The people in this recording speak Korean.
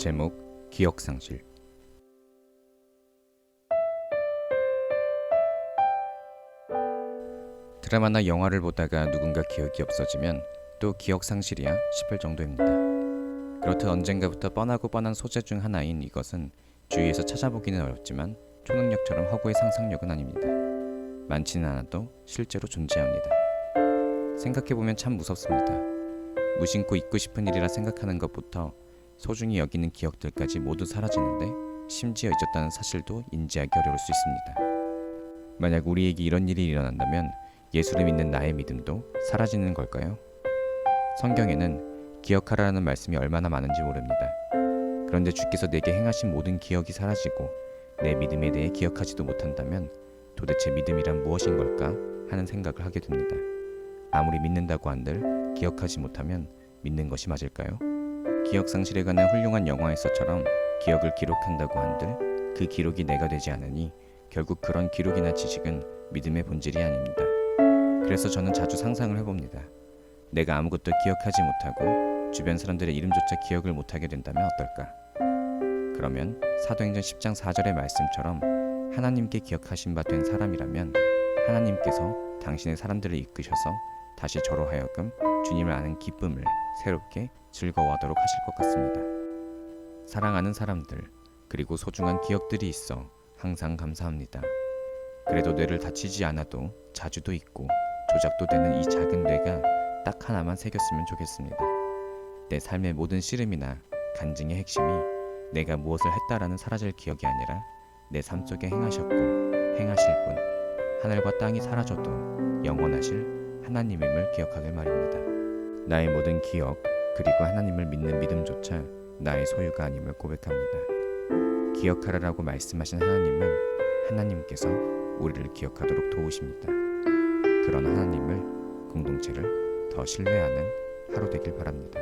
제목 기억상실 드라마나 영화를 보다가 누군가 기억이 없어지면 또 기억상실이야 싶을 정도입니다. 그렇듯 언젠가부터 뻔하고 뻔한 소재 중 하나인 이것은 주위에서 찾아보기는 어렵지만 초능력처럼 허구의 상상력은 아닙니다. 많지는 않아도 실제로 존재합니다. 생각해보면 참 무섭습니다. 무심코 잊고 싶은 일이라 생각하는 것부터 소중히 여기는 기억들까지 모두 사라지는데 심지어 잊었다는 사실도 인지하기 어려울 수 있습니다. 만약 우리에게 이런 일이 일어난다면 예수를 믿는 나의 믿음도 사라지는 걸까요? 성경에는 기억하라는 말씀이 얼마나 많은지 모릅니다. 그런데 주께서 내게 행하신 모든 기억이 사라지고 내 믿음에 대해 기억하지도 못한다면 도대체 믿음이란 무엇인 걸까 하는 생각을 하게 됩니다. 아무리 믿는다고 한들 기억하지 못하면 믿는 것이 맞을까요? 기억 상실에 관한 훌륭한 영화에서처럼 기억을 기록한다고 한들 그 기록이 내가 되지 않으니 결국 그런 기록이나 지식은 믿음의 본질이 아닙니다. 그래서 저는 자주 상상을 해봅니다. 내가 아무것도 기억하지 못하고 주변 사람들의 이름조차 기억을 못하게 된다면 어떨까? 그러면 사도행전 10장 4절의 말씀처럼 하나님께 기억하신 바 된 사람이라면 하나님께서 당신의 사람들을 이끄셔서 다시 저로 하여금 주님을 아는 기쁨을 새롭게 즐거워하도록 하실 것 같습니다. 사랑하는 사람들 그리고 소중한 기억들이 있어 항상 감사합니다. 그래도 뇌를 다치지 않아도 자주도 있고 조작도 되는 이 작은 뇌가 딱 하나만 새겼으면 좋겠습니다. 내 삶의 모든 씨름이나 간증의 핵심이 내가 무엇을 했다라는 사라질 기억이 아니라 내 삶 속에 행하셨고 행하실 분 하늘과 땅이 사라져도 영원하실 하나님임을 기억하길 말입니다. 나의 모든 기억 그리고 하나님을 믿는 믿음조차 나의 소유가 아님을 고백합니다. 기억하라라고 말씀하신 하나님은 하나님께서 우리를 기억하도록 도우십니다. 그런 하나님을 공동체를 더 신뢰하는 하루 되길 바랍니다.